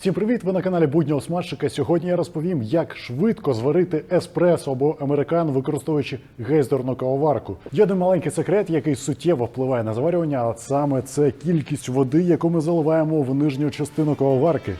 Всім привіт! Ви на каналі Буднього Смачика. Сьогодні я розповім, як швидко зварити еспресо або американ, використовуючи гейздерну кавоварку. Є один маленький секрет, який суттєво впливає на зварювання, а саме це кількість води, яку ми заливаємо в нижню частину кавоварки.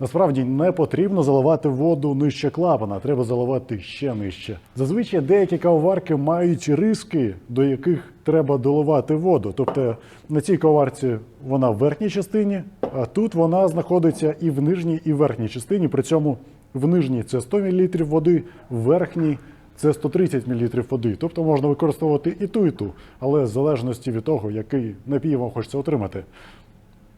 Насправді не потрібно заливати воду нижче клапана, треба заливати ще нижче. Зазвичай деякі кавоварки мають риски, до яких треба доливати воду. Тобто на цій кавоварці вона в верхній частині, а тут вона знаходиться і в нижній, і в верхній частині. При цьому в нижній це 100 мл води, в верхній це 130 мл води. Тобто можна використовувати і ту, і ту, але в залежності від того, який напій вам хочеться отримати.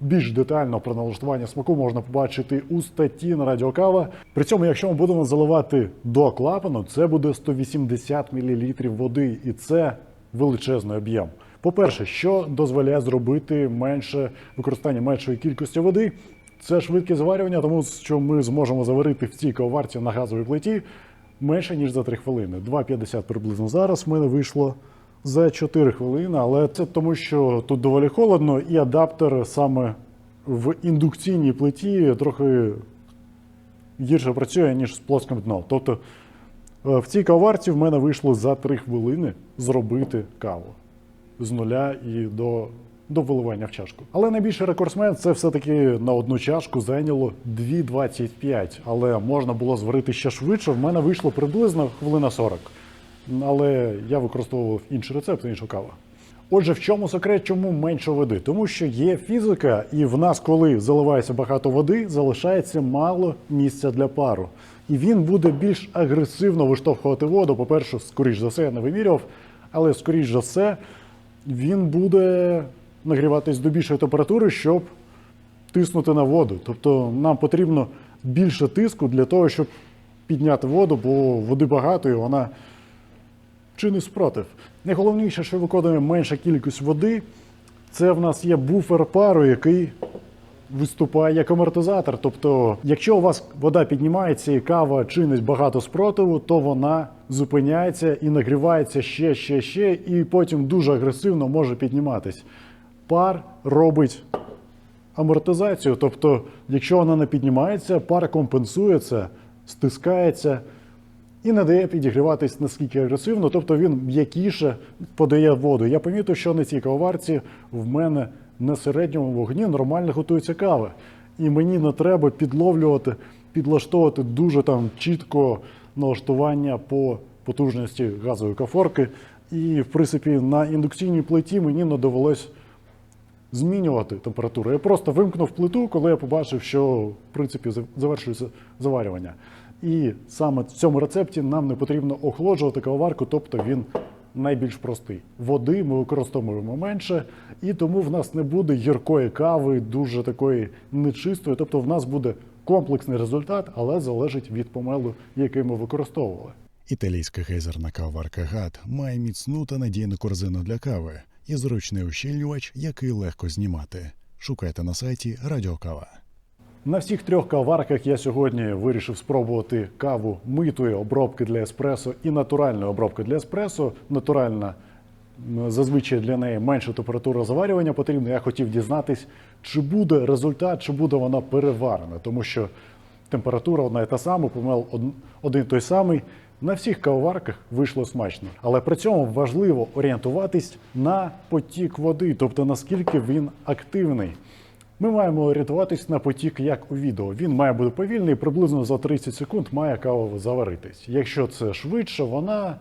Більш детально про налаштування смаку можна побачити у статті на Радіо Кава. При цьому, якщо ми будемо заливати до клапану, це буде 180 мл води, і це величезний об'єм. По-перше, що дозволяє зробити менше використання меншої кількості води, це швидкість зварювання, тому що ми зможемо заварити в цій кавоварці на газовій плиті менше ніж за 3 хвилини. 2,50 приблизно зараз в мене вийшло за 4 хвилини, але це тому, що тут доволі холодно, і адаптер саме в індукційній плиті трохи гірше працює, ніж з плоским дном. Тобто е, в цій каварці в мене вийшло за 3 хвилини зробити каву з нуля і до, до виливання в чашку. Але найбільший рекордсмен це все-таки на одну чашку зайняло 2,25. Але можна було зварити ще швидше. В мене вийшло приблизно хвилина 40 але я використовував інший рецепт, іншу каву. Отже, в чому секрет, чому менше води? Тому що є фізика, і в нас, коли заливається багато води, залишається мало місця для пару. І він буде більш агресивно виштовхувати воду. По-перше, скоріш за все, я не вимірював, але скоріш за все, він буде нагріватись до більшої температури, щоб тиснути на воду. Тобто нам потрібно більше тиску для того, щоб підняти воду, бо води багато і вона чи не спротив. Найголовніше, що виконує менша кількість води, це в нас є буфер пару, який виступає як амортизатор. Тобто, якщо у вас вода піднімається і кава чинить багато спротиву, то вона зупиняється і нагрівається ще, ще, ще, і потім дуже агресивно може підніматись. Пар робить амортизацію. Тобто, якщо вона не піднімається, пар компенсує це, стискається і не дає підігріватись наскільки агресивно, тобто він м'якіше подає воду. Я помітив, що на цій кавоварці в мене на середньому вогні нормально готується кава. І мені не треба підловлювати, підлаштовувати дуже там чітко налаштування по потужності газової кафорки. І, в принципі, на індукційній плиті мені не довелось змінювати температуру. Я просто вимкнув плиту, коли я побачив, що в принципі завершується заварювання. І саме в цьому рецепті нам не потрібно охолоджувати кавоварку, тобто він найбільш простий. Води ми використовуємо менше, і тому в нас не буде гіркої кави, дуже такої нечистої. Тобто, в нас буде комплексний результат, але залежить від помелу, який ми використовували. Італійська гейзерна кавоварка ГАД має міцну та надійну корзину для кави і зручний ущільнювач, який легко знімати. Шукайте на сайті Радіокава. На всіх трьох каварках я сьогодні вирішив спробувати каву митої обробки для еспресо і натуральної обробки для еспресо. Натуральна зазвичай для неї менша температура заварювання потрібна. Я хотів дізнатись, чи буде результат, чи буде вона переварена, тому що температура одна і та сама, помел од- один той самий. На всіх кавоварках вийшло смачно, але при цьому важливо орієнтуватись на потік води, тобто наскільки він активний. Ми маємо орієнтуватись на потік, як у відео. Він має бути повільний, приблизно за 30 секунд має кава заваритись. Якщо це швидше, вона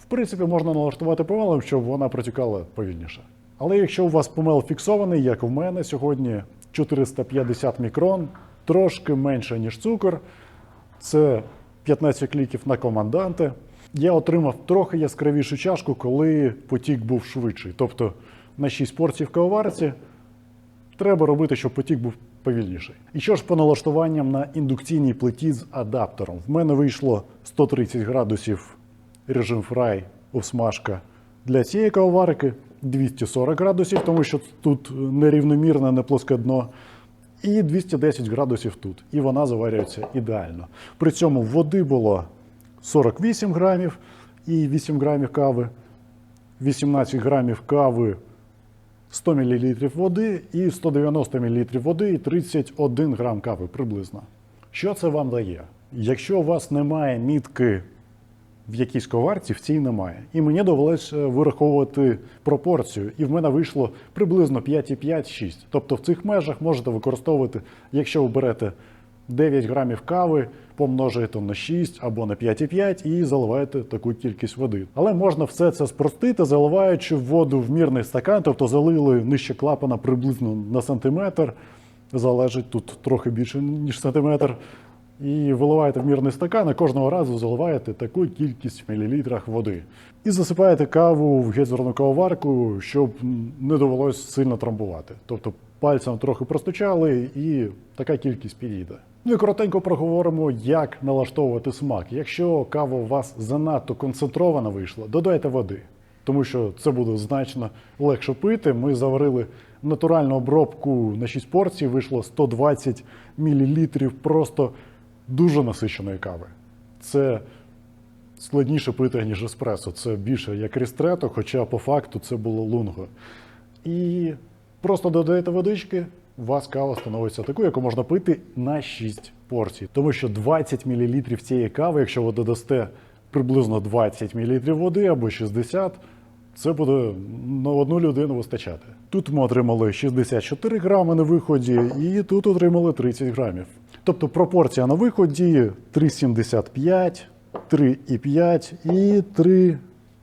в принципі можна налаштувати помелом, щоб вона протікала повільніше. Але якщо у вас помел фіксований, як в мене сьогодні 450 мікрон, трошки менше, ніж цукор, це 15 кліків на команданти. Я отримав трохи яскравішу чашку, коли потік був швидший. Тобто на 6 порцій в кавоварці Треба робити, щоб потік був повільніший. І що ж по налаштуванням на індукційній плиті з адаптером? В мене вийшло 130 градусів режим фрай обсмажка для цієї кавоварки, 240 градусів, тому що тут нерівномірне, не плоске дно. і 210 градусів тут. І вона заварюється ідеально. При цьому води було 48 грамів і 8 грамів кави, 18 грамів кави 100 мл води і 190 мл води і 31 грам кави приблизно. Що це вам дає? Якщо у вас немає мітки в якійсь коварці, в цій немає. І мені довелось вираховувати пропорцію, і в мене вийшло приблизно 5,5-6. Тобто в цих межах можете використовувати, якщо ви берете 9 грамів кави, помножуєте на 6 або на 5,5 і заливаєте таку кількість води. Але можна все це спростити, заливаючи воду в мірний стакан, тобто залили нижче клапана приблизно на сантиметр. Залежить тут трохи більше, ніж сантиметр. І виливаєте в мірний стакан, і кожного разу заливаєте таку кількість в мілілітрах води. І засипаєте каву в гетзерну кавоварку, щоб не довелось сильно трамбувати. Тобто пальцем трохи простучали і така кількість підійде. Ну і коротенько проговоримо, як налаштовувати смак. Якщо кава у вас занадто концентрована вийшла, додайте води, тому що це буде значно легше пити. Ми заварили натуральну обробку на 6 порцій, вийшло 120 мл просто дуже насиченої кави. Це складніше пити, ніж еспресо. Це більше як рістрето, хоча по факту це було лунго. І просто додаєте водички, у вас кава становиться такою, яку можна пити на 6 порцій. Тому що 20 мл цієї кави, якщо ви додасте приблизно 20 мл води або 60, це буде на одну людину вистачати. Тут ми отримали 64 грами на виході, і тут отримали 30 грамів. Тобто пропорція на виході 3,75, 3,5 і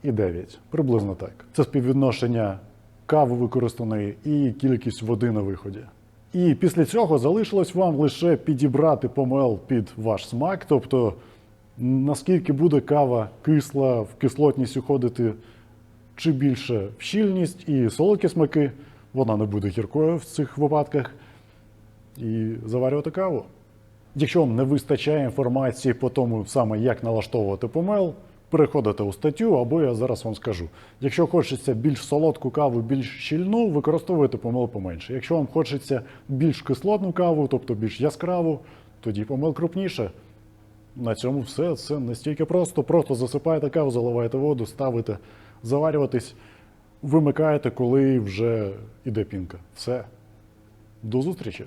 3,9. Приблизно так. Це співвідношення кави використаної і кількість води на виході. І після цього залишилось вам лише підібрати помел під ваш смак, тобто наскільки буде кава кисла, в кислотність уходити чи більше в щільність і солодкі смаки, вона не буде гіркою в цих випадках, і заварювати каву. Якщо вам не вистачає інформації по тому саме, як налаштовувати помел, переходите у статтю, або я зараз вам скажу. Якщо хочеться більш солодку каву, більш щільну, використовуйте помел поменше. Якщо вам хочеться більш кислотну каву, тобто більш яскраву, тоді помел крупніше. На цьому все. Це настільки просто. Просто засипаєте каву, заливаєте воду, ставите заварюватись, вимикаєте, коли вже іде пінка. Все. До зустрічі!